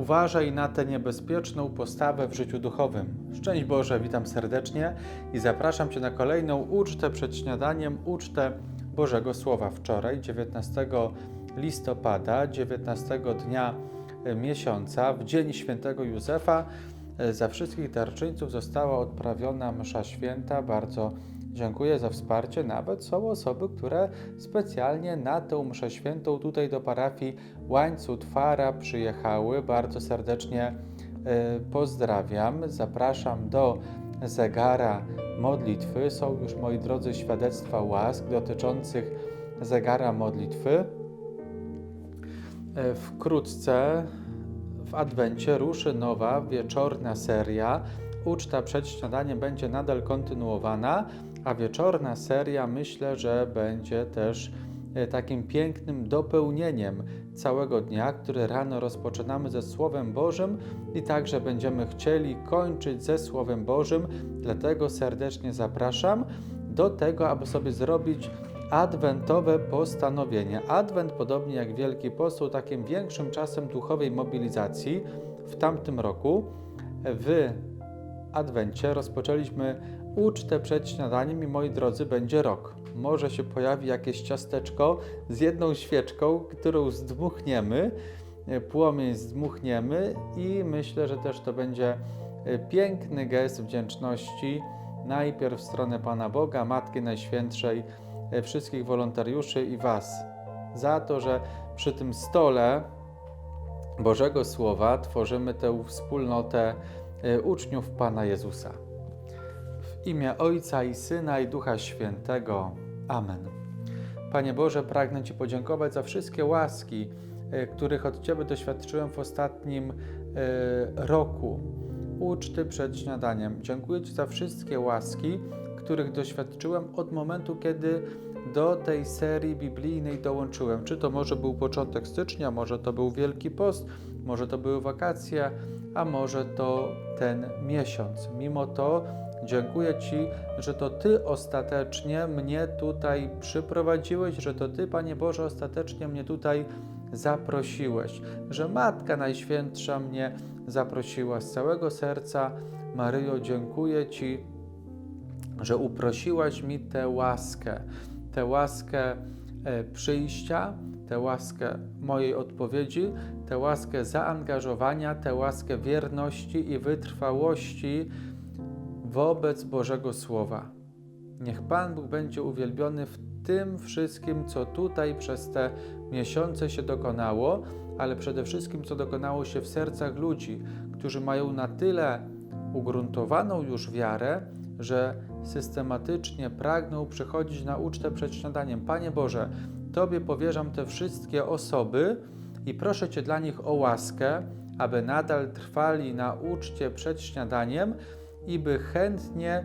Uważaj na tę niebezpieczną postawę w życiu duchowym. Szczęść Boże, witam serdecznie i zapraszam Cię na kolejną ucztę przed śniadaniem, ucztę Bożego Słowa. Wczoraj, 19 listopada, 19 dnia e, miesiąca, w dzień świętego Józefa, e, za wszystkich darczyńców została odprawiona msza święta. Bardzo dziękuję za wsparcie. Nawet są osoby, które specjalnie na tę mszę świętą tutaj do parafii Łańcut Fara przyjechały. Bardzo serdecznie e, pozdrawiam. Zapraszam do zegara modlitwy. Są już, moi drodzy, świadectwa łask dotyczących zegara modlitwy. E, Wkrótce w Adwencie ruszy nowa wieczorna seria. Uczta przed śniadaniem będzie nadal kontynuowana, a wieczorna seria myślę, że będzie też e, takim pięknym dopełnieniem całego dnia, który rano rozpoczynamy ze Słowem Bożym i także będziemy chcieli kończyć ze Słowem Bożym. Dlatego serdecznie zapraszam do tego, aby sobie zrobić adwentowe postanowienie. Adwent, podobnie jak Wielki Post, takim większym czasem duchowej mobilizacji. W tamtym roku w Adwencie rozpoczęliśmy ucztę przed śniadaniem i moi drodzy, będzie rok. Może się pojawi jakieś ciasteczko z jedną świeczką, którą zdmuchniemy, e, płomień zdmuchniemy i myślę, że też to będzie e, piękny gest wdzięczności najpierw w stronę Pana Boga, Matki Najświętszej, e, wszystkich wolontariuszy i Was za to, że przy tym stole Bożego Słowa tworzymy tę wspólnotę uczniów Pana Jezusa. W imię Ojca i Syna i Ducha Świętego. Amen. Panie Boże, pragnę Ci podziękować za wszystkie łaski, e, których od Ciebie doświadczyłem w ostatnim e, roku. Uczty przed śniadaniem. Dziękuję Ci za wszystkie łaski, których doświadczyłem od momentu, kiedy do tej serii biblijnej dołączyłem. Czy to może był początek stycznia, może to był Wielki Post, może to były wakacje, a może to ten miesiąc. Mimo to dziękuję Ci, że to Ty ostatecznie mnie tutaj przyprowadziłeś, że to Ty, Panie Boże, ostatecznie mnie tutaj zaprosiłeś, że Matka Najświętsza mnie zaprosiła z całego serca. Maryjo, dziękuję Ci, że uprosiłaś mi tę łaskę, tę łaskę e, przyjścia, tę łaskę mojej odpowiedzi, tę łaskę zaangażowania, tę łaskę wierności i wytrwałości wobec Bożego Słowa. Niech Pan Bóg będzie uwielbiony w tym wszystkim, co tutaj przez te miesiące się dokonało, ale przede wszystkim, co dokonało się w sercach ludzi, którzy mają na tyle ugruntowaną już wiarę, że systematycznie pragną przychodzić na ucztę przed śniadaniem. Panie Boże, Tobie powierzam te wszystkie osoby i proszę Cię dla nich o łaskę, aby nadal trwali na uczcie przed śniadaniem i by chętnie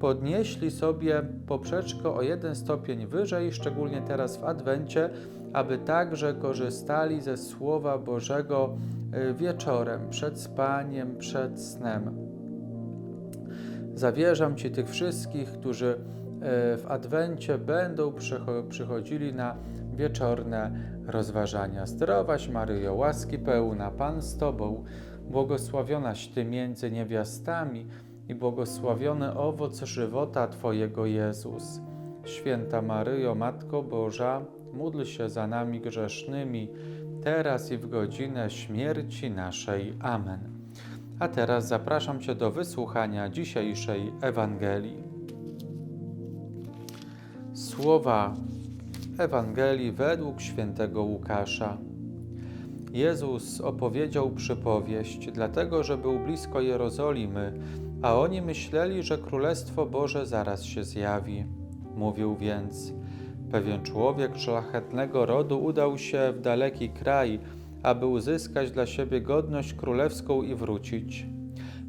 podnieśli sobie poprzeczkę o jeden stopień wyżej, szczególnie teraz w Adwencie, aby także korzystali ze Słowa Bożego y, wieczorem, przed spaniem, przed snem. Zawierzam Ci tych wszystkich, którzy e, w Adwencie będą przychodzili na wieczorne rozważania. Zdrowaś Maryjo, łaski pełna, Pan z Tobą, błogosławionaś Ty między niewiastami i błogosławiony owoc żywota Twojego Jezus. Święta Maryjo, Matko Boża, módl się za nami grzesznymi, teraz i w godzinę śmierci naszej. Amen. A teraz zapraszam Cię do wysłuchania dzisiejszej Ewangelii. Słowa Ewangelii według świętego Łukasza. Jezus opowiedział przypowieść, dlatego że był blisko Jerozolimy, a oni myśleli, że Królestwo Boże zaraz się zjawi. Mówił więc: Pewien człowiek szlachetnego rodu udał się w daleki kraj, aby uzyskać dla siebie godność królewską i wrócić.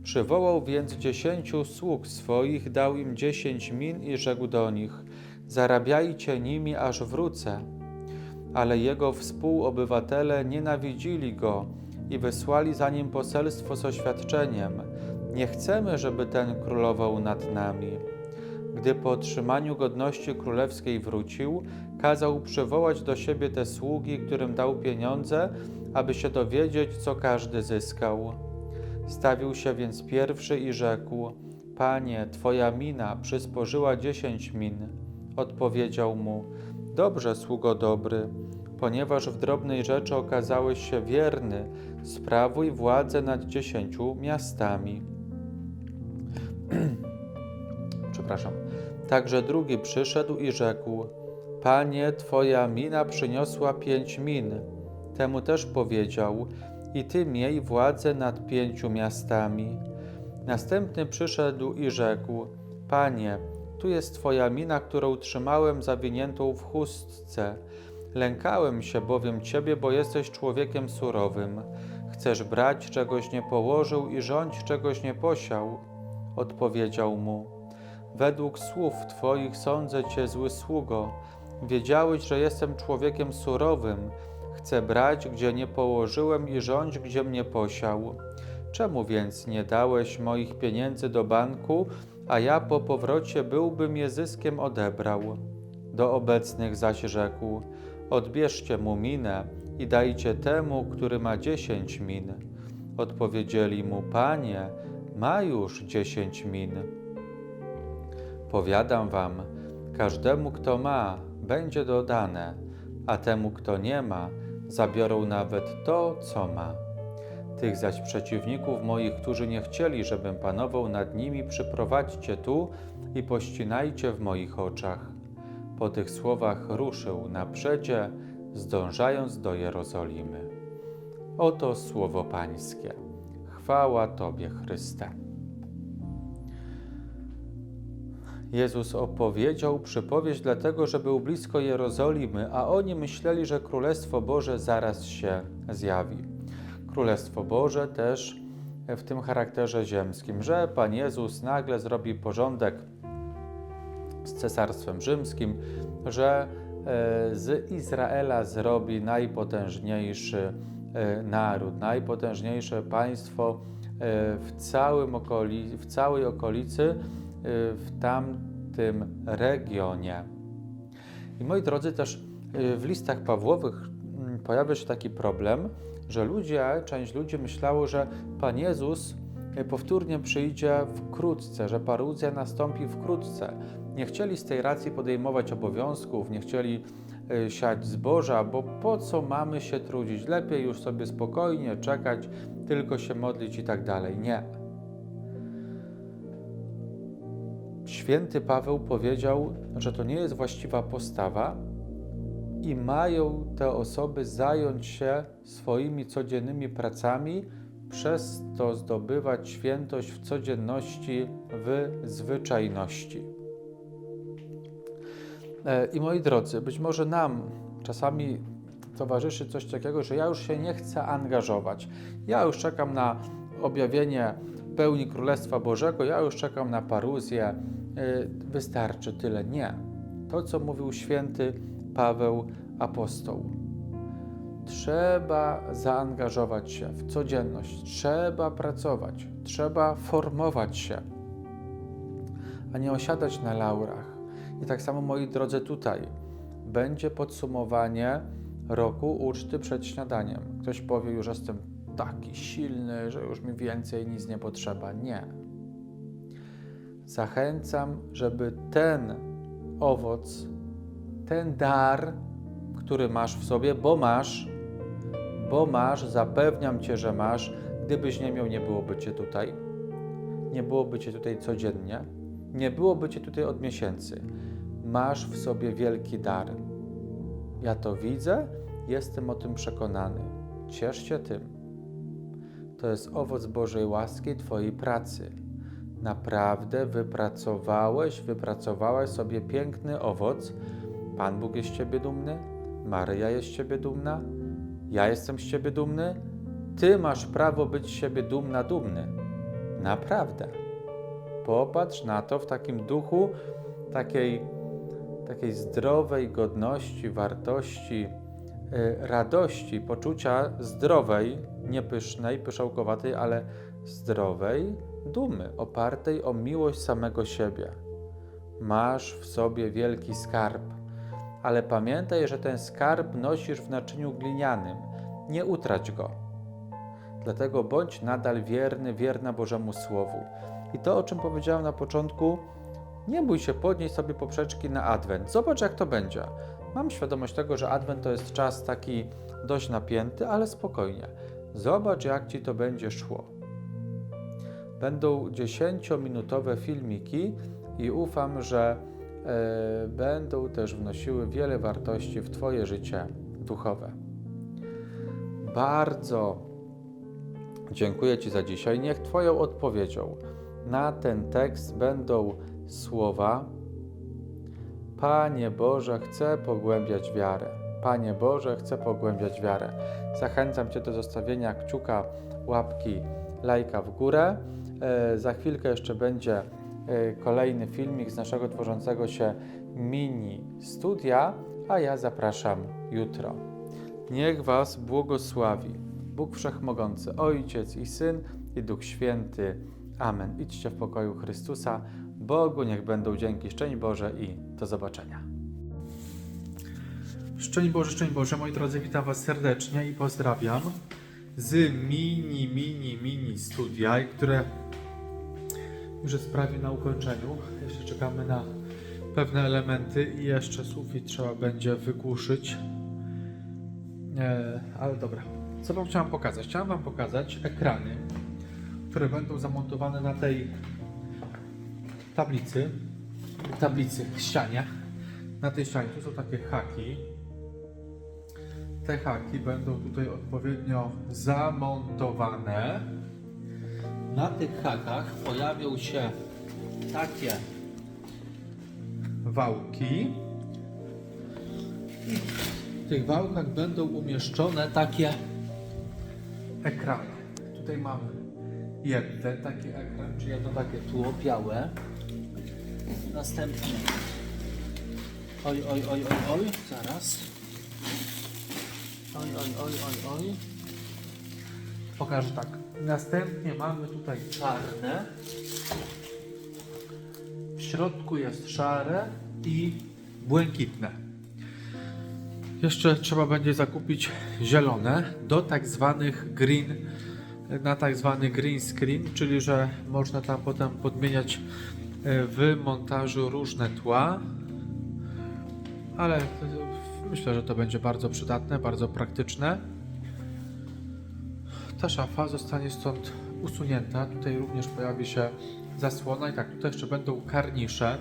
Przywołał więc dziesięciu sług swoich, dał im dziesięć min i rzekł do nich: Zarabiajcie nimi, aż wrócę. Ale jego współobywatele nienawidzili go i wysłali za nim poselstwo z oświadczeniem: Nie chcemy, żeby ten królował nad nami. Gdy po otrzymaniu godności królewskiej wrócił, kazał przywołać do siebie te sługi, którym dał pieniądze, aby się dowiedzieć, co każdy zyskał. Stawił się więc pierwszy i rzekł: Panie, twoja mina przysporzyła dziesięć min. Odpowiedział mu: Dobrze, sługo dobry, ponieważ w drobnej rzeczy okazałeś się wierny, sprawuj władzę nad dziesięciu miastami. Przepraszam. Także drugi przyszedł i rzekł: Panie, twoja mina przyniosła pięć min. Temu też powiedział: I ty miej władzę nad pięciu miastami. Następny przyszedł i rzekł: Panie, tu jest twoja mina, którą trzymałem zawiniętą w chustce. Lękałem się bowiem ciebie, bo jesteś człowiekiem surowym. Chcesz brać, czegoś nie położył i rządź, czegoś nie posiał. Odpowiedział mu: Według słów Twoich sądzę Cię, zły sługo. Wiedziałeś, że jestem człowiekiem surowym. Chcę brać, gdzie nie położyłem i rządź, gdzie mnie posiał. Czemu więc nie dałeś moich pieniędzy do banku, a ja po powrocie byłbym je zyskiem odebrał? Do obecnych zaś rzekł: Odbierzcie mu minę i dajcie temu, który ma dziesięć min. Odpowiedzieli mu: Panie, ma już dziesięć min. Powiadam wam, każdemu, kto ma, będzie dodane, a temu, kto nie ma, zabiorą nawet to, co ma. Tych zaś przeciwników moich, którzy nie chcieli, żebym panował nad nimi, przyprowadźcie tu i pościnajcie w moich oczach. Po tych słowach ruszył na zdążając do Jerozolimy. Oto słowo Pańskie. Chwała Tobie, Chryste. Jezus opowiedział przypowieść dlatego, że był blisko Jerozolimy, a oni myśleli, że Królestwo Boże zaraz się zjawi. Królestwo Boże też w tym charakterze ziemskim, że Pan Jezus nagle zrobi porządek z Cesarstwem Rzymskim, że e, z Izraela zrobi najpotężniejszy e, naród, najpotężniejsze państwo e, w, całym okoli, w całej okolicy, w tamtym regionie. I moi drodzy, też w listach Pawłowych mm, pojawia się taki problem, że ludzie, część ludzi myślało, że Pan Jezus powtórnie przyjdzie wkrótce, że paruzja nastąpi wkrótce. Nie chcieli z tej racji podejmować obowiązków, nie chcieli siać zboża, bo po co mamy się trudzić? Lepiej już sobie spokojnie czekać, tylko się modlić i tak dalej. Nie. Święty Paweł powiedział, że to nie jest właściwa postawa i mają te osoby zająć się swoimi codziennymi pracami, przez to zdobywać świętość w codzienności, w zwyczajności. E, I moi drodzy, być może nam czasami towarzyszy coś takiego, że ja już się nie chcę angażować. Ja już czekam na objawienie pełni Królestwa Bożego, ja już czekam na paruzję, e, wystarczy tyle. Nie. To, co mówił święty Paweł apostoł. Trzeba zaangażować się w codzienność, trzeba pracować, trzeba formować się, a nie osiadać na laurach. I tak samo, moi drodzy, tutaj będzie podsumowanie roku uczty przed śniadaniem. Ktoś powie, już jestem taki silny, że już mi więcej nic nie potrzeba. Nie. Zachęcam, żeby ten owoc, ten dar, który masz w sobie, bo masz, bo masz, zapewniam cię, że masz. Gdybyś nie miał, nie byłoby cię tutaj. Nie byłoby cię tutaj codziennie. Nie byłoby cię tutaj od miesięcy. Masz w sobie wielki dar. Ja to widzę, jestem o tym przekonany. Ciesz się tym. To jest owoc Bożej łaski Twojej pracy. Naprawdę wypracowałeś, wypracowałaś sobie piękny owoc. Pan Bóg jest z Ciebie dumny, Maryja jest z Ciebie dumna, ja jestem z Ciebie dumny. Ty masz prawo być z siebie dumna, dumny. Naprawdę. Popatrz na to w takim duchu takiej, takiej zdrowej godności, wartości, y, radości, poczucia zdrowej, nie pysznej, pyszałkowatej, ale zdrowej dumy, opartej o miłość samego siebie. masz w sobie wielki skarb. Ale pamiętaj, że ten skarb nosisz w naczyniu glinianym. Nie utrać go. Dlatego bądź nadal wierny, wierna Bożemu Słowu. I to, o czym powiedziałem na początku, nie bój się podnieść sobie poprzeczki na Adwent. Zobacz, jak to będzie. Mam świadomość tego, że Adwent to jest czas taki dość napięty, ale spokojnie. Zobacz, jak ci to będzie szło. Będą 10-minutowe filmiki i ufam, że będą też wnosiły wiele wartości w Twoje życie duchowe. Bardzo dziękuję Ci za dzisiaj. Niech Twoją odpowiedzią na ten tekst będą słowa: Panie Boże, chcę pogłębiać wiarę. Panie Boże, chcę pogłębiać wiarę. Zachęcam Cię do zostawienia kciuka, łapki, lajka w górę. E, za chwilkę jeszcze będzie e, kolejny filmik z naszego tworzącego się mini studia, a ja zapraszam jutro. Niech Was błogosławi Bóg Wszechmogący, Ojciec i Syn i Duch Święty. Amen. Idźcie w pokoju Chrystusa. Bogu niech będą dzięki. Szczęść Boże i do zobaczenia. Szczęść Boże, szczęść Boże, moi drodzy, witam Was serdecznie i pozdrawiam z mini, mini, mini studia, które już jest prawie na ukończeniu. Jeszcze czekamy na pewne elementy i jeszcze sufit trzeba będzie wygłuszyć. E, ale dobra, co Wam chciałem pokazać? Chciałem Wam pokazać ekrany, które będą zamontowane na tej tablicy, tablicy, ścianie. Na tej ścianie tu są takie haki, te haki będą tutaj odpowiednio zamontowane. Na tych hakach pojawią się takie wałki. I w tych wałkach będą umieszczone takie ekrany. Tutaj mamy jeden taki ekran, czy jedno takie tło białe. Następnie. Oj, oj, oj, oj, oj, zaraz. Oj, oj, oj, oj, oj. Pokażę tak. Następnie mamy tutaj czarne. W środku jest szare i błękitne. Jeszcze trzeba będzie zakupić zielone do tak zwanych green, na tak zwany green screen, czyli że można tam potem podmieniać e, w montażu różne tła, ale e, myślę, że to będzie bardzo przydatne, bardzo praktyczne. Ta szafa zostanie stąd usunięta. Tutaj również pojawi się zasłona i tak, tutaj jeszcze będą karnisze.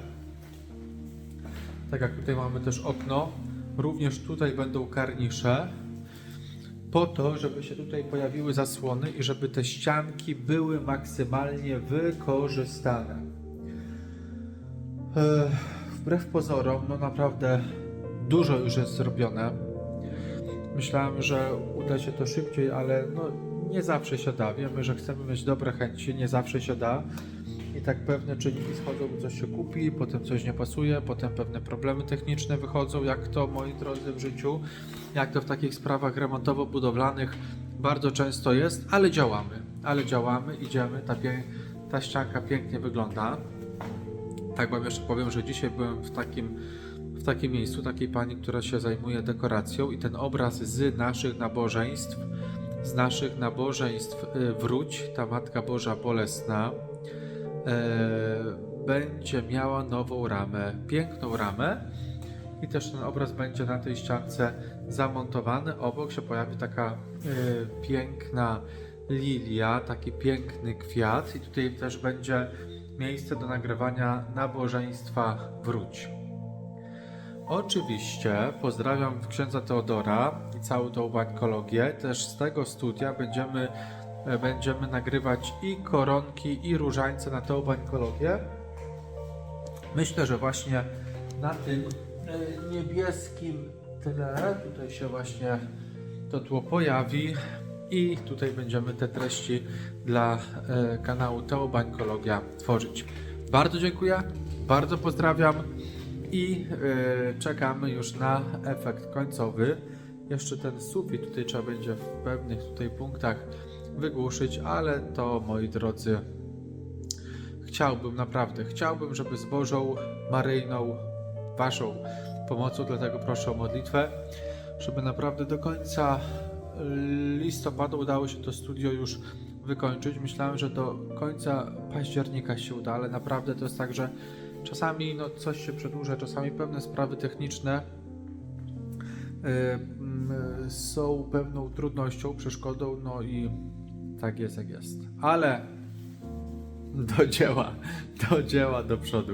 Tak jak tutaj mamy też okno, również tutaj będą karnisze. Po to, żeby się tutaj pojawiły zasłony i żeby te ścianki były maksymalnie wykorzystane. Wbrew pozorom, no naprawdę dużo już jest zrobione. Myślałem, że uda się to szybciej, ale no, nie zawsze się da. Wiemy, że chcemy mieć dobre chęci, nie zawsze się da. I tak pewne czynniki schodzą, coś się kupi, potem coś nie pasuje, potem pewne problemy techniczne wychodzą, jak to moi drodzy w życiu, jak to w takich sprawach remontowo-budowlanych bardzo często jest, ale działamy, ale działamy, idziemy, ta, ta ścianka pięknie wygląda. Tak wam jeszcze powiem, że dzisiaj byłem w takim, w takim miejscu, takiej pani, która się zajmuje dekoracją i ten obraz z naszych nabożeństw, z naszych nabożeństw y, wróć, ta Matka Boża Bolesna, e, będzie miała nową ramę, piękną ramę i też ten obraz będzie na tej ściance zamontowany. Obok się pojawi taka e, piękna lilia, taki piękny kwiat i tutaj też będzie miejsce do nagrywania nabożeństwa wróć. Oczywiście pozdrawiam księdza Teodora całą tą bańkologię. Też z tego studia będziemy, e, będziemy nagrywać i koronki, i różańce na tą bańkologię. Myślę, że właśnie na tym e, niebieskim tle tutaj się właśnie to tło pojawi i tutaj będziemy te treści dla e, kanału Teo Bańkologia tworzyć. Bardzo dziękuję, bardzo pozdrawiam i czekamy już na efekt końcowy. Jeszcze ten sufit tutaj trzeba będzie w pewnych tutaj punktach wygłuszyć, ale to moi drodzy chciałbym naprawdę, chciałbym, żeby z Bożą, Maryjną, Waszą pomocą, dlatego proszę o modlitwę, żeby naprawdę do końca listopada udało się to studio już wykończyć. Myślałem, że do końca października się uda, ale naprawdę to jest tak, że czasami no, coś się przedłuża, czasami pewne sprawy techniczne są pewną trudnością, przeszkodą, no i tak jest, jak jest. Ale do dzieła, do dzieła, do przodu.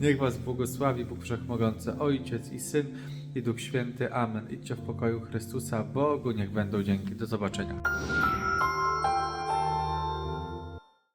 Niech Was błogosławi Bóg Wszechmogący, Ojciec i Syn i Duch Święty. Amen. Idźcie w pokoju Chrystusa. Bogu niech będą dzięki. Do zobaczenia.